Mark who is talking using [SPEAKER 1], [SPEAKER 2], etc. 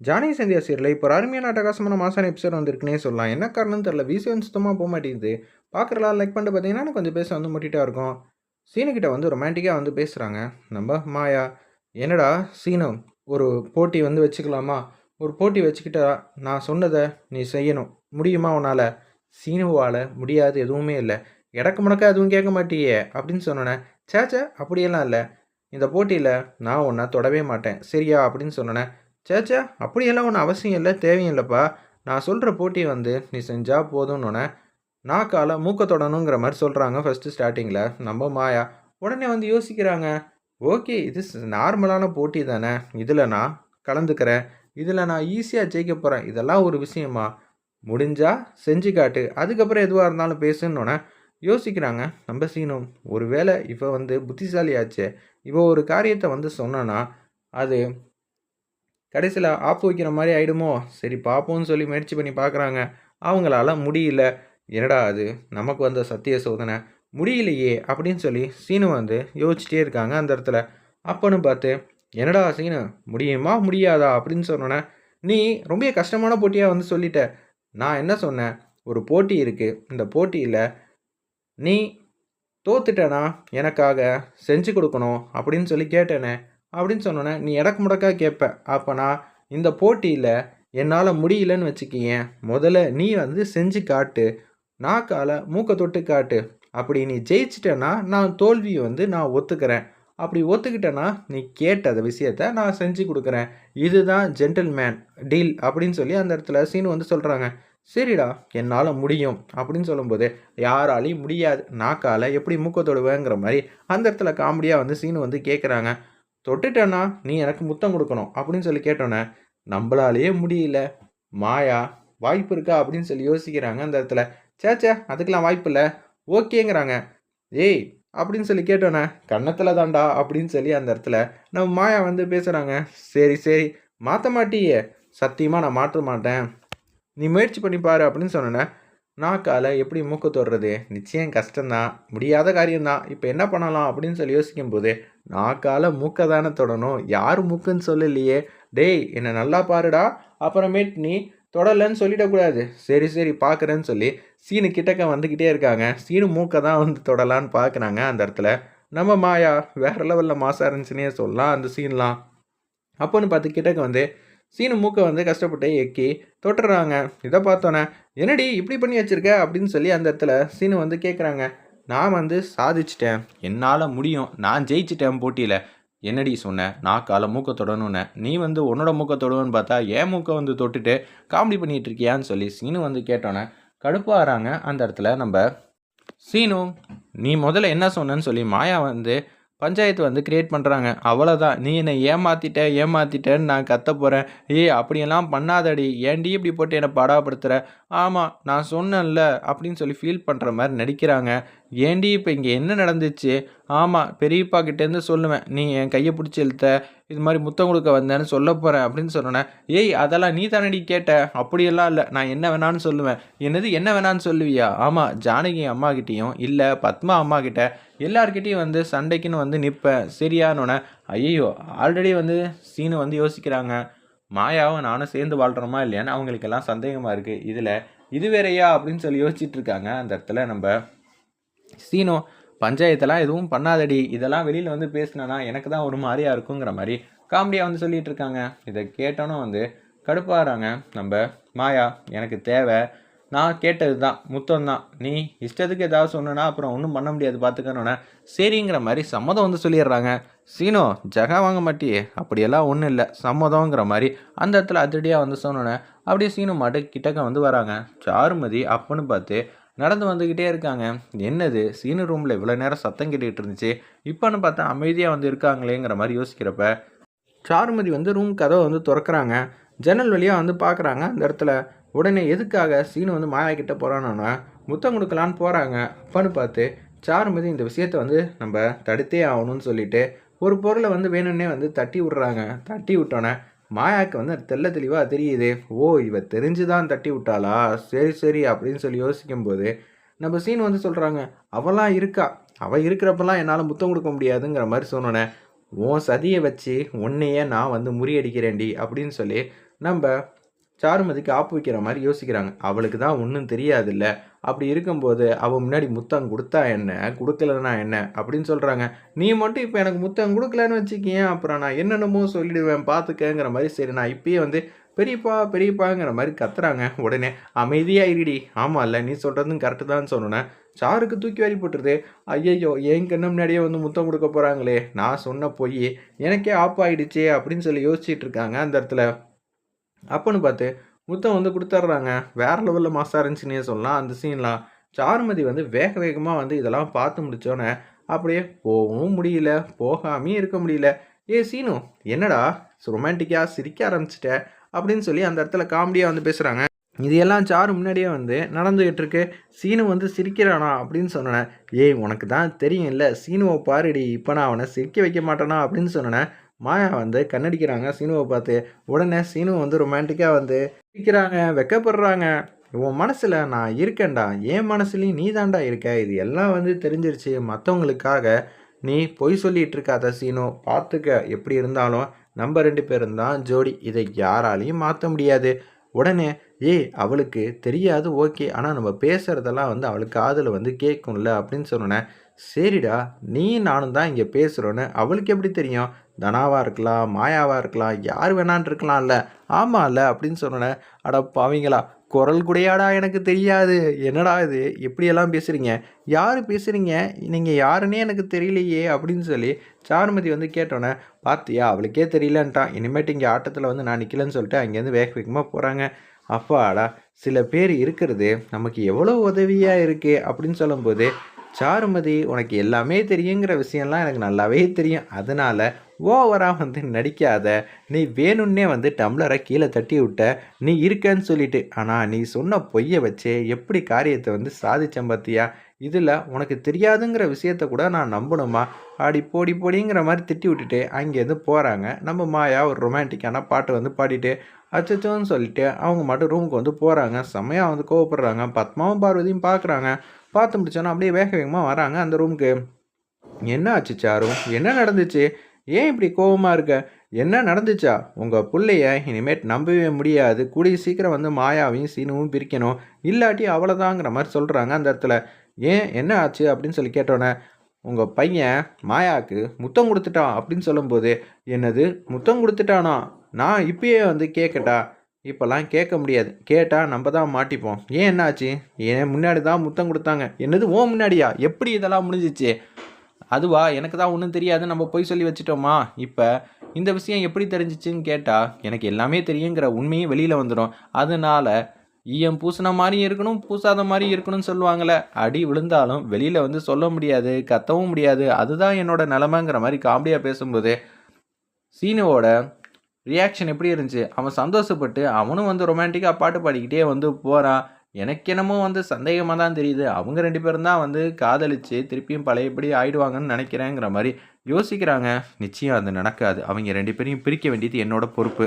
[SPEAKER 1] Johnny Sandhya சீரில் இப்போ ஒரு அருமையான அட்டகாசமான மாசான எபிசோட் வந்திருக்குன்னே சொல்லலாம். என்ன காரணம் தெரில விசி வந்து சுத்தமாக போக மாட்டேங்குது. பார்க்குறலாம் லைக் பண்ணிட்டு பார்த்தீங்கன்னா கொஞ்சம் பேச வந்து முட்டிட்டா இருக்கும். சீனுக்கிட்ட வந்து ரொமான்டிக்காக வந்து பேசுகிறாங்க நம்ம மாயா என்னடா சீனு ஒரு போட்டி வந்து வச்சுக்கலாமா? ஒரு போட்டி வச்சுக்கிட்டா நான் சொன்னதை நீ செய்யணும். முடியுமா உன்னால்? சீனுவால் முடியாது எதுவுமே இல்லை. இடக்கு முடக்க எதுவும் கேட்க மாட்டியே அப்படின்னு சொன்னோன்னே சேச்சே அப்படியெல்லாம் இல்லை. இந்த போட்டியில் நான் ஒன்றா தொடவே மாட்டேன். சரியா? அப்படின்னு சொன்னோன்னே சேச்சா அப்படியெல்லாம் ஒன்றும் அவசியம் இல்லை தேவையும் இல்லைப்பா. நான் சொல்கிற போட்டி வந்து நீ செஞ்சால் போதும்னு நாக்கால மூக்க தொடணுங்கிற மாதிரி சொல்கிறாங்க ஃபஸ்ட்டு ஸ்டார்டிங்கில் நம்ம மாயா உடனே வந்து யோசிக்கிறாங்க. ஓகே இது நார்மலான போட்டி தானே இதில் நான் கலந்துக்கிறேன் இதில் நான் ஈஸியாக ஜெயிக்க போகிறேன் இதெல்லாம் ஒரு விஷயமா? முடிஞ்சால் செஞ்சு காட்டு அதுக்கப்புறம் எதுவாக இருந்தாலும் பேசுன்னொன்னே யோசிக்கிறாங்க. நம்ம சீனும் ஒருவேளை இவ வந்து புத்திசாலியாச்சே இவ ஒரு காரியத்தை வந்து சொன்னான்னா அது கடைசியில் ஆப்பு வைக்கிற மாதிரி ஆகிடுமோ சரி பார்ப்போம்னு சொல்லி முயற்சி பண்ணி பார்க்குறாங்க அவங்களால முடியல. என்னடா அது? நமக்கு வந்த சத்திய சோதனை. முடியலையே அப்படின்னு சொல்லி சீனு வந்து யோசிச்சிட்டே இருக்காங்க அந்த இடத்துல. அப்போன்னு பார்த்து என்னடா சீனு? முடியுமா? முடியாதா? அப்படின்னு சொன்னோன்னே நீ ரொம்ப கஷ்டமான போட்டியாக வந்து சொல்லிட்ட. நான் என்ன சொன்னேன்? ஒரு போட்டி இருக்குது இந்த போட்டியில் நீ தோத்துட்டேனா? எனக்காக செஞ்சு கொடுக்கணும். அப்படின்னு சொல்லி கேட்டேனே. அப்படின்னு சொன்னோன்னே நீ இடக்கு முடக்கா கேட்ப அப்போனா இந்த போட்டியில் என்னால் முடியலன்னு வச்சுக்கியேன் முதல்ல நீ வந்து செஞ்சு காட்டு. நாக்கால் மூக்க தொட்டு காட்டு. அப்படி நீ ஜெயிச்சிட்டேன்னா நான் தோல்வியை வந்து நான் ஒத்துக்கிறேன். அப்படி ஒத்துக்கிட்டேன்னா நீ கேட்ட அந்த விஷயத்த நான் செஞ்சு கொடுக்குறேன். இதுதான் ஜென்டில்மேன் டீல் அப்படின்னு சொல்லி அந்த இடத்துல சீனு வந்து சொல்கிறாங்க சரிடா என்னால் முடியும். அப்படின்னு சொல்லும்போது யாராலையும் முடியாது. நாக்கால் எப்படி மூக்க தொடுவேங்கிற மாதிரி அந்த இடத்துல காமெடியாக வந்து சீனு வந்து கேட்குறாங்க தொட்டுட்டேன்னா நீ எனக்கு முத்தம் கொடுக்கணும் அப்படின்னு சொல்லி கேட்டோன்னே நம்மளாலேயே முடியல. மாயா வாய்ப்பு இருக்கா? அப்படின்னு சொல்லி யோசிக்கிறாங்க அந்த இடத்துல. சேச்சே அதுக்கெலாம் வாய்ப்பு இல்லை. ஓகேங்கிறாங்க. ஏய் அப்படின்னு சொல்லி கேட்டோன்னே கன்னத்தில் தாண்டா அப்படின்னு சொல்லி அந்த இடத்துல நம்ம மாயா வந்து பேசுகிறாங்க சரி சரி மாற்ற மாட்டியே. சத்தியமாக நான் மாற்ற மாட்டேன். நீ முயற்சி பண்ணி பாரு அப்படின்னு சொன்னேன்னே நாக்கால் எப்படி மூக்கு தொடுறது? நிச்சயம் கஷ்டம்தான். முடியாத காரியம்தான். இப்போ என்ன பண்ணலாம் அப்படின்னு சொல்லி யோசிக்கும்போது நாக்கால் மூக்கை தானே தொடணும். யார் மூக்குன்னு சொல்லலையே. டேய் என்னை நல்லா பாருடா. அப்புறமேட் நீ தொடலைன்னு சொல்லிடக்கூடாது. சரி சரி பார்க்குறேன்னு சொல்லி சீனு கிட்டக்க வந்துக்கிட்டே இருக்காங்க. சீனு மூக்கை தான் வந்து தொடலான்னு பார்க்குறாங்க அந்த இடத்துல. நம்ம மாயா வேறு லெவலில் மாசாக இருந்துச்சுன்னே சொல்லலாம் அந்த சீன்லாம் அப்போன்னு பார்த்து கிட்டக்க வந்து சீனு மூக்கை வந்து கஷ்டப்பட்டு எக்கி தொட்டுறாங்க இதை பார்த்தோன்னே என்னடி இப்படி பண்ணி வச்சுருக்க? அப்படின்னு சொல்லி அந்த இடத்துல சீனு வந்து கேட்குறாங்க நான் வந்து சாதிச்சிட்டேன். என்னால் முடியும். நான் ஜெயிச்சிட்டேன் போட்டியில். என்னடி சொன்னேன் நான் காலை மூக்க தொடணும்னு. நீ வந்து உன்னோட மூக்க தொடணும்னு பார்த்தா ஏன் மூக்கை வந்து தொட்டுட்டு காமெடி பண்ணிகிட்டு இருக்கியான்னு சொல்லி சீனு வந்து கேட்டோன்னே கடுப்பாகிறாங்க அந்த இடத்துல நம்ம சீனு நீ முதல்ல என்ன சொன்னேன்னு சொல்லி மாயா வந்து பஞ்சாயத்து வந்து கிரியேட் பண்ணுறாங்க அவ்வளோதான் நீ என்னை ஏமாற்றிட்ட ஏமாற்றிட்டேன்னு நான் கத்த போகிறேன் ஏய் அப்படியெல்லாம் பண்ணாதடி. ஏன்டி இப்படி போட்டு என்னை படாப்படுத்துகிற ஆமாம் நான் சொன்னேன்ல அப்படின்னு சொல்லி ஃபீல் பண்ணுற மாதிரி நடிக்கிறாங்க. ஏண்டி இப்போ இங்கே என்ன நடந்துச்சு? ஆமாம் பெரியப்பா கிட்டேருந்து சொல்லுவேன். நீ என் கையை பிடிச்சி இழுத்த இது மாதிரி முத்தம் கொடுக்க வந்தேன்னு சொல்ல போகிறேன் அப்படின்னு சொன்னேன் ஏய் அதெல்லாம் நீ தானடி கேட்ட? அப்படியெல்லாம் இல்லை. நான் என்ன வேணான்னு சொல்லுவேன். என்னது என்ன வேணான்னு சொல்லுவியா? ஆமாம் ஜானகி அம்மாக்கிட்டேயும் இல்லை பத்மா அம்மாக்கிட்ட எல்லார்கிட்டேயும் வந்து சண்டைக்குன்னு வந்து நிற்பேன் சரியானோன்னே ஐயோ ஆல்ரெடி வந்து சீனு வந்து யோசிக்கிறாங்க. மாயாவும் நானும் சேர்ந்து வாழ்கிறோமா இல்லையான்னு அவங்களுக்கெல்லாம் சந்தேகமாக இருக்குது இதில் இது வேறையா? அப்படின்னு சொல்லி யோசிச்சுட்டு இருக்காங்க. அந்த இடத்துல நம்ம சீனோ பஞ்சாயத்தெல்லாம் எதுவும் பண்ணாதடி. இதெல்லாம் வெளியில் வந்து பேசினா எனக்கு தான் ஒரு மாதிரியாக இருக்குங்கிற மாதிரி காமெடியாக வந்து சொல்லிகிட்டு இருக்காங்க. இதை கேட்டோன்னே வந்து கடுப்பாகிறாங்க நம்ம மாயா எனக்கு தேவை. நான் கேட்டது தான் முத்தம் தான் நீ இஷ்டத்துக்கு ஏதாவது சொன்னா அப்புறம் ஒன்றும் பண்ண முடியாது பார்த்துக்கணுன்னே சரிங்கிற மாதிரி சம்மதம் வந்து சொல்லிடுறாங்க. சீனோ ஜகா வாங்க மாட்டியே. அப்படியெல்லாம் ஒன்றும் இல்லை. சம்மதங்கிற மாதிரி அந்த இடத்துல அதிரடியாக வந்து சொன்னோன்னே அப்படியே சீனு மாட்டு கிட்டக்க வந்து வராங்க. சாருமதி அப்பன்னு பார்த்து நடந்து வந்துக்கிட்டே இருக்காங்க. என்னது? சீனு ரூமில் இவ்வளோ நேரம் சத்தம் கேட்டுக்கிட்டு இருந்துச்சு. இப்போன்னு பார்த்தா அமைதியாக வந்து இருக்காங்களேங்கிற மாதிரி யோசிக்கிறப்ப சாருமதி வந்து ரூம் கதவை வந்து திறக்கிறாங்க. ஜன்னல் வழியாக வந்து பார்க்குறாங்க. அந்த இடத்துல உடனே எதுக்காக சீனு வந்து மாயா கிட்ட போகிறானோன்னா முத்தம் கொடுக்கலான்னு போகிறாங்க அப்பன்னு பார்த்து சாருமதி இந்த விஷயத்த வந்து நம்ம தடுத்தே ஆகணும்னு சொல்லிட்டு ஒரு பொருளை வந்து வேணும்னே வந்து தட்டி விட்றாங்க. தட்டி விட்டோன்னே மாயாவுக்கு வந்து அது தெல்ல தெளிவாக தெரியுது. ஓ இவ தெரிஞ்சு தான் தட்டி விட்டாளா? சரி சரி அப்படின்னு சொல்லி யோசிக்கும்போது நம்ம சீன் வந்து சொல்கிறாங்க அவளாம் இருக்கா? அவள் இருக்கிறப்பெல்லாம் என்னால் முத்தம் கொடுக்க முடியாதுங்கிற மாதிரி சொன்னோன்னே உன் சதியை வச்சு உன்னையே நான் வந்து முறியடிக்கிறேன்டி அப்படின்னு சொல்லி நம்ம சாருமதிக்கு ஆப்பு வைக்கிற மாதிரி யோசிக்கிறாங்க. அவளுக்கு தான் ஒன்றும் தெரியாதுல்ல. அப்படி இருக்கும்போது அவள் முன்னாடி முத்தம் கொடுத்தா என்ன? கொடுக்கலன்னா என்ன? அப்படின்னு சொல்கிறாங்க நீ மட்டும் இப்போ எனக்கு முத்தம் கொடுக்கலன்னு வச்சுக்கியேன் அப்புறம் நான் என்னென்னமோ சொல்லிடுவேன் பார்த்துக்கங்கிற மாதிரி சரி நான் இப்பயே வந்து பெரியப்பா பெரியப்பாங்கிற மாதிரி கத்துறாங்க. உடனே அமைதியாக இருடி ஆமாம் இல்லை நீ சொல்கிறதும் கரெக்டு தான் சொன்னேன். சாருக்கு தூக்கி வாரி போட்டுருது. ஐயையோ என் கண்ணு முன்னாடியே வந்து முத்தம் கொடுக்க போகிறாங்களே நான் சொன்ன பொய் எனக்கே ஆப் ஆயிடுச்சே அப்படின்னு சொல்லி யோசிச்சுட்டு இருக்காங்க அந்த இடத்துல. அப்போன்னு பார்த்து முத்தம் வந்து கொடுத்துட்றாங்க வேற லெவலில் மாசாக இருந்துச்சுன்னே சொல்லலாம் அந்த சீன்லாம் சாருமதி வந்து வேக வேகமாக வந்து இதெல்லாம் பார்த்து முடித்தோன்னே அப்படியே போகவும் முடியல. போகாமையும் இருக்க முடியல. ஏ சீனு என்னடா? ரொமான்டிக்காக சிரிக்க ஆரம்பிச்சிட்ட? அப்படின்னு சொல்லி அந்த இடத்துல காமெடியாக வந்து பேசுகிறாங்க இது எல்லாம் சாரு முன்னாடியே வந்து நடந்துகிட்டு இருக்கு. சீனு வந்து சிரிக்கிறானா அப்படின்னு சொன்னேன் ஏய் உனக்கு தான் தெரியும் இல்லை சீனுவை பாருடி இப்போ நான் அவனை சிரிக்க வைக்க மாட்டேனா? அப்படின்னு சொன்னேன் மாயா வந்து கண்ணடிக்கிறாங்க. சீனுவை பார்த்து உடனே சீனு வந்து ரொமான்டிக்காக வந்து சிரிக்கிறாங்க வெக்கப்படுறாங்க. உன் மனசில் நான் இருக்கேன்டா. என் மனசுலையும் நீ தாண்டா இருக்க. இது எல்லாம் வந்து தெரிஞ்சிருச்சு. மற்றவங்களுக்காக நீ பொய் சொல்லிட்டு இருக்காத சீனு. பார்த்துக்க எப்படி இருந்தாலும் நம்ம ரெண்டு பேரும் தான் ஜோடி. இதை யாராலையும் மாற்ற முடியாது. உடனே ஏய் அவளுக்கு தெரியாது ஓகே. ஆனால் நம்ம பேசுகிறதெல்லாம் வந்து அவளுக்கு காதில் வந்து கேட்கும்ல அப்படின்னு சொன்னேன் சரிடா நீ நானும் தான் இங்கே பேசுகிறோன்னு அவளுக்கு எப்படி தெரியும்? தனாவாக இருக்கலாம் மாயாவாக இருக்கலாம் யார் வேணான்னு இருக்கலாம்ல. ஆமாம்ல அப்படின்னு சொன்னேன் அட பாவீங்களா குரல் கூடையாடா எனக்கு தெரியாது. என்னடா இது எப்படியெல்லாம் பேசுகிறீங்க யார் பேசுகிறீங்க நீங்கள் யாருன்னே எனக்கு தெரியலையே அப்படின்னு சொல்லி சாருமதி வந்து கேட்டோன்னே பார்த்தியா அவளுக்கே தெரியலன்ட்டான். இனிமேட்டு இங்கே ஆட்டத்தில் வந்து நான் நிற்கலன்னு சொல்லிட்டு அங்கேருந்து வேக வேகமாக போகிறாங்க அப்பாடா சில பேர் இருக்கிறது நமக்கு எவ்வளோ உதவியாக இருக்குது அப்படின்னு சொல்லும்போது சாருமதி உனக்கு எல்லாமே தெரியுங்கிற விஷயம்லாம் எனக்கு நல்லாவே தெரியும். அதனால் ஓவராக வந்து நடிக்காத நீ வேணும்னே வந்து டம்ளரை கீழே தட்டி விட்ட நீ இருக்கன்னு சொல்லிட்டு ஆனால் நீ சொன்ன பொய்யை வச்சே எப்படி காரியத்தை வந்து சாதிச்சேன் பார்த்தியா இதில் உனக்கு தெரியாதுங்கிற விஷயத்த கூட நான் நம்பணுமா? ஆடி போடி போடிங்கிற மாதிரி திட்டி விட்டுட்டு அங்கேருந்து போகிறாங்க நம்ம மாயா ஒரு ரொமான்டிக்கான பாட்டு வந்து பாடிட்டு அச்சச்சோன்னு சொல்லிட்டு அவங்க மட்டும் ரூமுக்கு வந்து போகிறாங்க செம்மையாக வந்து கோவப்படுறாங்க. பத்மாவும் பார்வதியும் பார்க்குறாங்க பார்த்து முடிச்சோன்னா அப்படியே வேக வேகமாக வராங்க அந்த ரூமுக்கு என்ன ஆச்சு சாரும் என்ன நடந்துச்சு? ஏன் இப்படி கோவமாக இருக்க? என்ன நடந்துச்சா? உங்கள் பிள்ளைய இனிமேட் நம்பவே முடியாது. கூடிய சீக்கிரம் வந்து மாயாவையும் சீனுவும் பிரிக்கணும். இல்லாட்டி அவ்வளோதாங்கிற மாதிரி சொல்கிறாங்க அந்த இடத்துல. ஏன்? என்ன ஆச்சு? அப்படின்னு சொல்லி கேட்டோன்னே உங்கள் பையன் மாயாவுக்கு முத்தம் கொடுத்துட்டான் அப்படின்னு சொல்லும்போது என்னது? முத்தம் கொடுத்துட்டானா? நான் இப்பயே வந்து கேட்கட்டா இப்போல்லாம் கேட்க முடியாது. கேட்டால் நம்ம தான் மாட்டிப்போம். ஏன் என்னாச்சு? ஏன் முன்னாடி தான் முத்தம் கொடுத்தாங்க. என்னது ஓ முன்னாடியா? எப்படி இதெல்லாம் முடிஞ்சிச்சு? அதுவா எனக்கு தான் ஒன்றும் தெரியாது. நம்ம போய் சொல்லி வச்சுட்டோமா? இப்போ இந்த விஷயம் எப்படி தெரிஞ்சிச்சுன்னு கேட்டால் எனக்கு எல்லாமே தெரியுங்கிற உண்மையும் வெளியில் வந்துடும் அதனால் ஈயம் பூசின மாதிரியும் இருக்கணும் பூசாத மாதிரி இருக்கணும்னு சொல்லுவாங்களே. அடி விழுந்தாலும் வெளியில் வந்து சொல்ல முடியாது கத்தவும் முடியாது. அதுதான் என்னோட நிலமைங்கிற மாதிரி காமெடியாக பேசும்போது சீனுவோட ரியாக்ஷன் எப்படி இருந்துச்சு? அவன் சந்தோஷப்பட்டு அவனும் வந்து ரொமான்டிக்காக பாட்டு பாடிக்கிட்டே வந்து போகிறான் எனக்கு என்னமோ வந்து சந்தேகமாக தான் தெரியுது. அவங்க ரெண்டு பேரும் தான் வந்து காதலிச்சு திருப்பியும் பழையபடி ஆயிடுவாங்கன்னு நினைக்கிறேங்கிற மாதிரி யோசிக்கிறாங்க. நிச்சயம் அது நடக்காது. அவங்க ரெண்டு பேரையும் பிரிக்க வேண்டியது என்னோட பொறுப்பு.